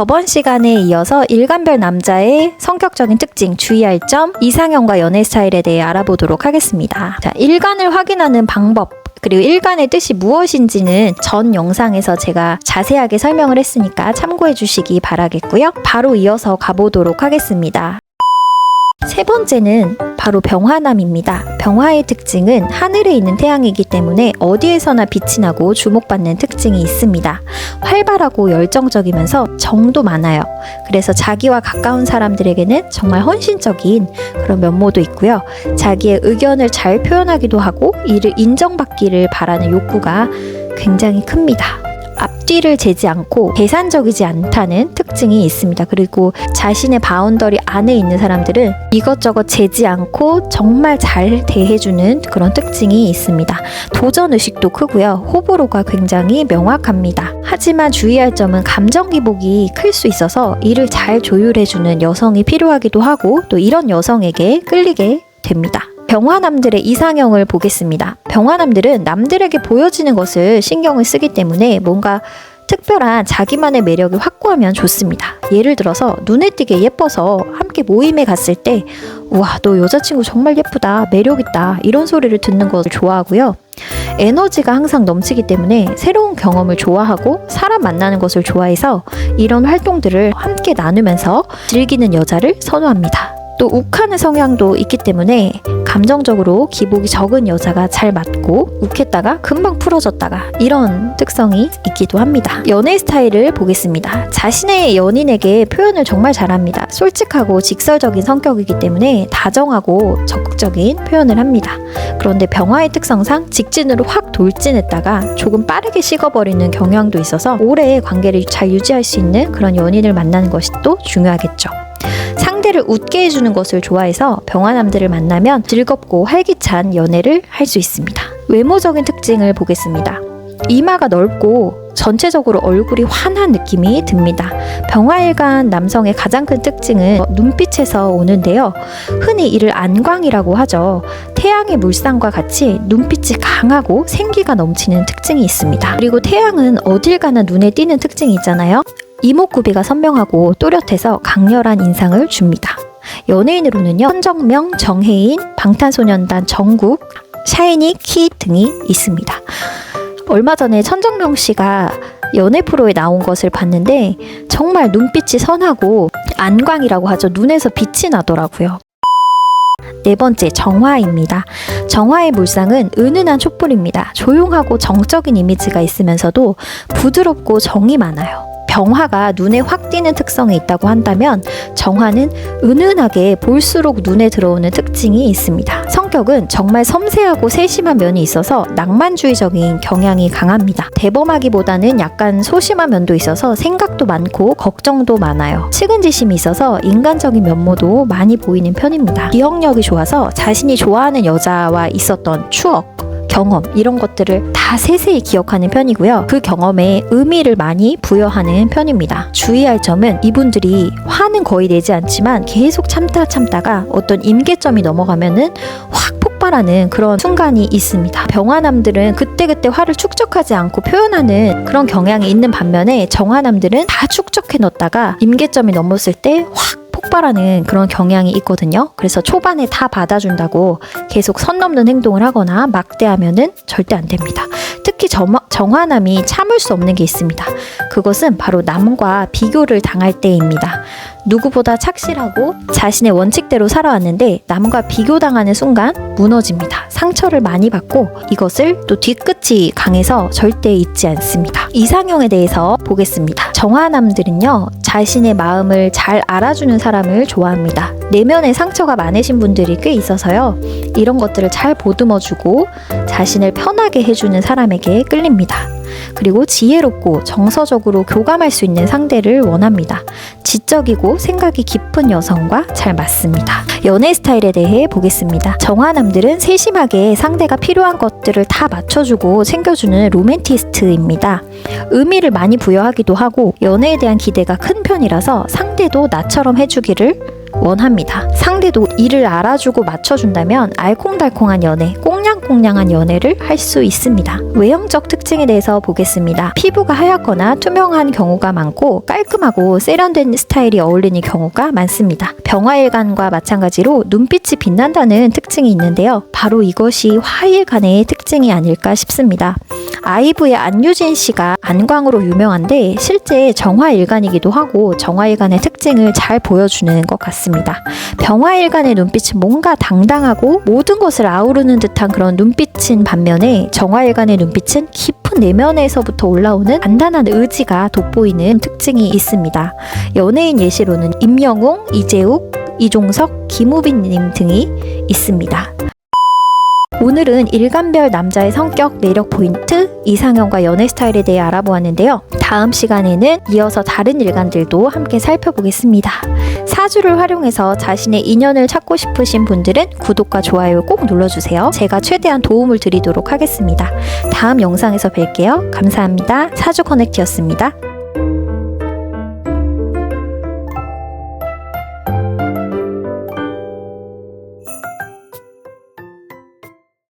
저번 시간에 이어서 일간별 남자의 성격적인 특징, 주의할 점, 이상형과 연애 스타일에 대해 알아보도록 하겠습니다. 자, 일간을 확인하는 방법. 그리고 일간의 뜻이 무엇인지는 전 영상에서 제가 자세하게 설명을 했으니까 참고해 주시기 바라겠고요. 바로 이어서 가보도록 하겠습니다. 세 번째는 바로 병화남입니다. 병화의 특징은 하늘에 있는 태양이기 때문에 어디에서나 빛이 나고 주목받는 특징이 있습니다. 활발하고 열정적이면서 정도 많아요. 그래서 자기와 가까운 사람들에게는 정말 헌신적인 그런 면모도 있고요. 자기의 의견을 잘 표현하기도 하고 이를 인정받기를 바라는 욕구가 굉장히 큽니다. 앞뒤를 재지 않고 계산적이지 않다는 특징이 있습니다. 그리고 자신의 바운더리 안에 있는 사람들은 이것저것 재지 않고 정말 잘 대해주는 그런 특징이 있습니다. 도전 의식도 크고요. 호불호가 굉장히 명확합니다. 하지만 주의할 점은 감정 기복이 클 수 있어서 이를 잘 조율해주는 여성이 필요하기도 하고 또 이런 여성에게 끌리게 됩니다. 병화남들의 이상형을 보겠습니다. 병화남들은 남들에게 보여지는 것을 신경을 쓰기 때문에 뭔가 특별한 자기만의 매력을 확고하면 좋습니다. 예를 들어서 눈에 띄게 예뻐서 함께 모임에 갔을 때, 우와, 너 여자친구 정말 예쁘다, 매력있다, 이런 소리를 듣는 것을 좋아하고요. 에너지가 항상 넘치기 때문에 새로운 경험을 좋아하고 사람 만나는 것을 좋아해서 이런 활동들을 함께 나누면서 즐기는 여자를 선호합니다. 또 욱하는 성향도 있기 때문에 감정적으로 기복이 적은 여자가 잘 맞고 욱했다가 금방 풀어졌다가 이런 특성이 있기도 합니다. 연애 스타일을 보겠습니다. 자신의 연인에게 표현을 정말 잘합니다. 솔직하고 직설적인 성격이기 때문에 다정하고 적극적인 표현을 합니다. 그런데 병화의 특성상 직진으로 확 돌진했다가 조금 빠르게 식어버리는 경향도 있어서 오래 관계를 잘 유지할 수 있는 그런 연인을 만나는 것이 또 중요하겠죠. 상대를 웃게 해주는 것을 좋아해서 병화남들을 만나면 즐겁고 활기찬 연애를 할 수 있습니다. 외모적인 특징을 보겠습니다. 이마가 넓고 전체적으로 얼굴이 환한 느낌이 듭니다. 병화일간 남성의 가장 큰 특징은 눈빛에서 오는데요. 흔히 이를 안광이라고 하죠. 태양의 물상과 같이 눈빛이 강하고 생기가 넘치는 특징이 있습니다. 그리고 태양은 어딜 가나 눈에 띄는 특징이 있잖아요. 이목구비가 선명하고 또렷해서 강렬한 인상을 줍니다. 연예인으로는요, 천정명, 정혜인, 방탄소년단 정국, 샤이니, 키 등이 있습니다. 얼마 전에 천정명 씨가 연애 프로에 나온 것을 봤는데 정말 눈빛이 선하고 안광이라고 하죠. 눈에서 빛이 나더라고요. 네 번째 정화입니다. 정화의 물상은 은은한 촛불입니다. 조용하고 정적인 이미지가 있으면서도 부드럽고 정이 많아요. 병화가 눈에 확 띄는 특성이 있다고 한다면 정화는 은은하게 볼수록 눈에 들어오는 특징이 있습니다. 성격은 정말 섬세하고 세심한 면이 있어서 낭만주의적인 경향이 강합니다. 대범하기보다는 약간 소심한 면도 있어서 생각도 많고 걱정도 많아요. 측은지심이 있어서 인간적인 면모도 많이 보이는 편입니다. 기억력이 좋아서 자신이 좋아하는 여자와 있었던 추억, 경험 이런 것들을 다 세세히 기억하는 편이고요. 그 경험에 의미를 많이 부여하는 편입니다. 주의할 점은 이분들이 화는 거의 내지 않지만 계속 참다 참다가 어떤 임계점이 넘어가면은 확 폭발하는 그런 순간이 있습니다. 병화남들은 그때그때 화를 축적하지 않고 표현하는 그런 경향이 있는 반면에 정화남들은 다 축적해 놓다가 임계점이 넘었을 때 확 폭발하는 그런 경향이 있거든요. 그래서 초반에 다 받아준다고 계속 선 넘는 행동을 하거나 막대하면은 절대 안 됩니다. 특히 정, 정화남이 참을 수 없는 게 있습니다. 그것은 바로 남과 비교를 당할 때입니다. 누구보다 착실하고 자신의 원칙대로 살아왔는데 남과 비교당하는 순간 무너집니다. 상처를 많이 받고 이것을 또 뒤끝이 강해서 절대 잊지 않습니다. 이상형에 대해서 보겠습니다. 정화남들은요, 자신의 마음을 잘 알아주는 사람을 좋아합니다. 내면에 상처가 많으신 분들이 꽤 있어서요, 이런 것들을 잘 보듬어주고 자신을 편하게 해주는 사람에게 끌립니다. 그리고 지혜롭고 정서적으로 교감할 수 있는 상대를 원합니다. 지적이고 생각이 깊은 여성과 잘 맞습니다. 연애 스타일에 대해 보겠습니다. 정화남들은 세심하게 상대가 필요한 것들을 다 맞춰주고 챙겨주는 로맨티스트입니다. 의미를 많이 부여하기도 하고 연애에 대한 기대가 큰 편이라서 상대도 나처럼 해주기를 원합니다. 상대도 이를 알아주고 맞춰준다면 알콩달콩한 연애, 꽁냥꽁냥한 연애를 할 수 있습니다. 외형적 특징에 대해서 보겠습니다. 피부가 하얗거나 투명한 경우가 많고 깔끔하고 세련된 스타일이 어울리는 경우가 많습니다. 병화일간과 마찬가지로 눈빛이 빛난다는 특징이 있는데요. 바로 이것이 화일간의 특징이 아닐까 싶습니다. 아이브의 안유진 씨가 안광으로 유명한데 실제 정화일간이기도 하고 정화일간의 특징을 잘 보여주는 것 같습니다. 병화일간의 눈빛은 뭔가 당당하고 모든 것을 아우르는 듯한 그런 눈빛인 반면에 정화일간의 눈빛은 깊은 내면에서부터 올라오는 단단한 의지가 돋보이는 특징이 있습니다. 연예인 예시로는 임영웅, 이재욱, 이종석, 김우빈님 등이 있습니다. 오늘은 일간별 남자의 성격, 매력 포인트, 이상형과 연애 스타일에 대해 알아보았는데요. 다음 시간에는 이어서 다른 일간들도 함께 살펴보겠습니다. 사주를 활용해서 자신의 인연을 찾고 싶으신 분들은 구독과 좋아요 꼭 눌러주세요. 제가 최대한 도움을 드리도록 하겠습니다. 다음 영상에서 뵐게요. 감사합니다. 사주 커넥트였습니다.